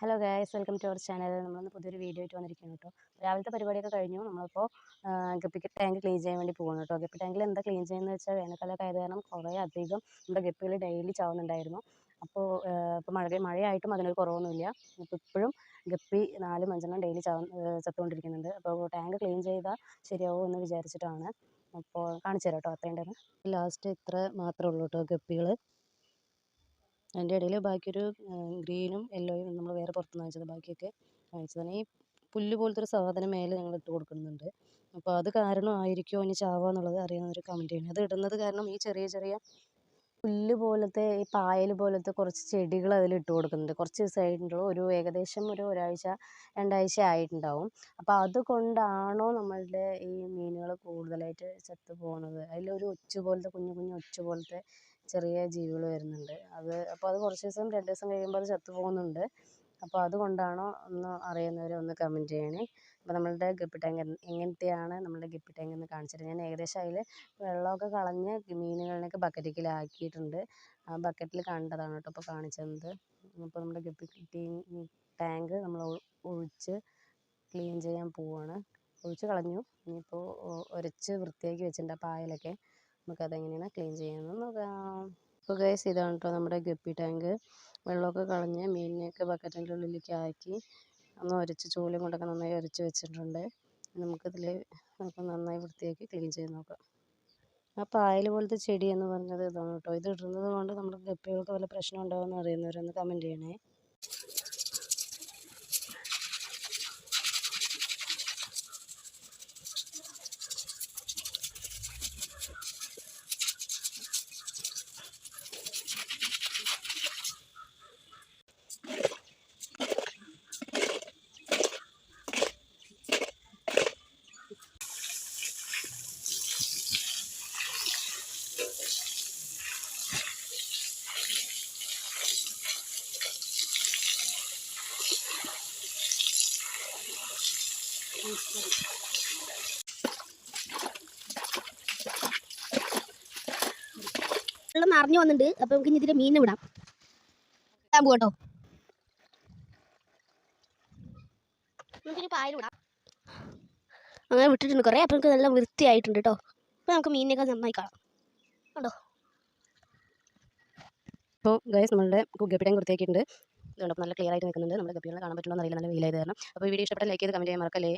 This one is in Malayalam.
Hello guys welcome to our channel നമ്മളൊന്ന് പുതിയൊരു വീഡിയോ ആയിട്ട് വന്നിരിക്കുന്നു കേട്ടോ. രാവിലത്തെ പരിപാടിയൊക്കെ കഴിഞ്ഞു. നമ്മളിപ്പോൾ ഗപ്പിക്ക് ടാങ്ക് ക്ലീൻ ചെയ്യാൻ വേണ്ടി പോകുന്നു കേട്ടോ. ഗപ്പി ടാങ്കിൽ എന്താ ക്ലീൻ ചെയ്യുന്നത് വെച്ചാൽ വേനൽക്കാലമൊക്കെ ആയത് കാരണം കുറേ അധികം നമ്മുടെ ഗപ്പികൾ ഡെയിലി ചാവുന്നുണ്ടായിരുന്നു. അപ്പോൾ ഇപ്പോൾ മഴ മഴയായിട്ടും അതിനൊരു കുറവൊന്നുമില്ല. അപ്പോൾ ഇപ്പോഴും ഗപ്പി നാലും അഞ്ചെണ്ണം ഡെയിലി ചാവ ചത്തുകൊണ്ടിരിക്കുന്നുണ്ട്. അപ്പോൾ ടാങ്ക് ക്ലീൻ ചെയ്താൽ ശരിയാവും എന്ന് വിചാരിച്ചിട്ടാണ്. അപ്പോൾ കാണിച്ചു തരാം കേട്ടോ അത്രയും ലാസ്റ്റ് ഇത്ര മാത്രമേ ഉള്ളൂ കേട്ടോ ഗപ്പികൾ അതിന്റെ ഇടയിൽ ബാക്കിയൊരു ഗ്രീനും യെല്ലോയും നമ്മൾ വേറെ പുറത്തുനിന്ന് വാങ്ങിച്ചത്. ബാക്കിയൊക്കെ വാങ്ങിച്ചതാണ്. ഈ പുല്ല് പോലത്തെ ഒരു സാധനം മേലെ ഞങ്ങൾ ഇട്ട് കൊടുക്കുന്നുണ്ട്. അപ്പോൾ അത് കാരണം കാരണമായിരിക്കുമോ ഇനി ചാവുക എന്നുള്ളത് അറിയാവുന്നവർ കമന്റ് ചെയ്യണം അത് ഇടുന്നത് കാരണം ഈ ചെറിയ ചെറിയ പുല്ല് പോലത്തെ ഈ പായൽ പോലത്തെ കുറച്ച് ചെടികൾ അതിൽ ഇട്ട് കൊടുക്കുന്നുണ്ട്. കുറച്ച് ദിവസമായിട്ടുള്ളൂ ഒരു ഏകദേശം ഒരു ഒരാഴ്ച രണ്ടാഴ്ച ആയിട്ടുണ്ടാവും. അപ്പോൾ അതുകൊണ്ടാണോ നമ്മളുടെ ഈ മീനുകൾ കൂടുതലായിട്ട് ചത്തു പോകുന്നത് അതിലൊരു ഒച്ച് പോലത്തെ കുഞ്ഞു കുഞ്ഞു ഒച്ച് പോലത്തെ ചെറിയ ജീവികൾ വരുന്നുണ്ട്. അത് അപ്പോൾ അത് കുറച്ച് ദിവസം രണ്ട് ദിവസം കഴിയുമ്പോൾ അത് ചത്തു പോകുന്നുണ്ട്. അപ്പോൾ അതുകൊണ്ടാണോ എന്ന് അറിയുന്നവർ ഒന്ന് കമന്റ് ചെയ്യണേ. അപ്പോൾ നമ്മളുടെ ഗപ്പി ടാങ്ക് എങ്ങനത്തെയാണ് നമ്മളുടെ ഗപ്പി ടാങ്ക് എന്ന് കാണിച്ചത്. ഞാൻ ഏകദേശം അതിൽ വെള്ളമൊക്കെ കളഞ്ഞ് മീനുകളെയൊക്കെ ബക്കറ്റിലാക്കിയിട്ടുണ്ട് ആ ബക്കറ്റിൽ കണ്ടതാണ് കേട്ടോ ഇപ്പോൾ കാണിച്ചു തന്നത് നമ്മുടെ ഗപ്പി ടാങ്ക് നമ്മൾ ഒഴിച്ച് ക്ലീൻ ചെയ്യാൻ പോവുകയാണ് ഒഴിച്ച് കളഞ്ഞു. ഇനിയിപ്പോൾ ഉരച്ച് വൃത്തിയാക്കി വെച്ചിട്ടുണ്ട് ആ പായലൊക്കെ. നമുക്കതെങ്ങനെയാണ് ക്ലീൻ ചെയ്യുന്നത് നോക്കാം. അപ്പോൾ ഗൈസ് ഇതാണ് കേട്ടോ നമ്മുടെ ഗപ്പി ടാങ്ക്. വെള്ളമൊക്കെ കളഞ്ഞ് മീനിനെയൊക്കെ ബക്കറ്റിന്റെ ഉള്ളിലേക്ക് ആക്കി ഒന്ന് ഉരച്ച് ചൂലും കൊണ്ടൊക്കെ നന്നായി ഉരച്ച് വെച്ചിട്ടുണ്ട്. നമുക്കിതിൽ അപ്പം നന്നായി വൃത്തിയാക്കി ക്ലീൻ ചെയ്ത് നോക്കാം. ആ പായൽ പോലത്തെ ചെടി എന്ന് പറഞ്ഞത് ഇതാണ് കേട്ടോ ഇത് ഇടുന്നത് കൊണ്ട് നമ്മുടെ ഗപ്പികൾക്ക് വല്ല പ്രശ്നം ഉണ്ടാകുമെന്ന് അറിയുന്നവരൊന്ന് കമന്റ് ചെയ്യണേ. വെള്ളം നിറഞ്ഞു വന്നിട്ടുണ്ട്. അപ്പൊ നമുക്ക് ഇനി ഇതിലെ മീനിനെ വിടാം. ഇടാൻ പോകട്ടോ നമുക്കിനി പായൽ വിടാം. അങ്ങനെ വിട്ടിട്ടുണ്ട് കുറേ. അപ്പോൾ നമുക്ക് നല്ല വൃത്തിയായിട്ടുണ്ട് കേട്ടോ. അപ്പോൾ നമുക്ക് മീനിനെയൊക്കെ നന്നായി കാണാം. കണ്ടോ? അപ്പോൾ ഗൈസ് നമ്മളുടെ കുഗ്ഗപ്പിടം ടാങ്ക് ഇതുകൊണ്ട് നല്ല ക്ലിയർ ആയിട്ട് നിൽക്കുന്നുണ്ട് നമ്മുടെ ഗപ്പികളെ കാണാൻ പറ്റുമോ എന്നറിയില്ല നല്ല വെയിലായത് കാരണം. അപ്പോൾ വീഡിയോ ഇഷ്ടപ്പെട്ട ലൈക്ക് ചെയ്ത് കമന്റ് ചെയ്യാൻ മറക്കല്ലേ?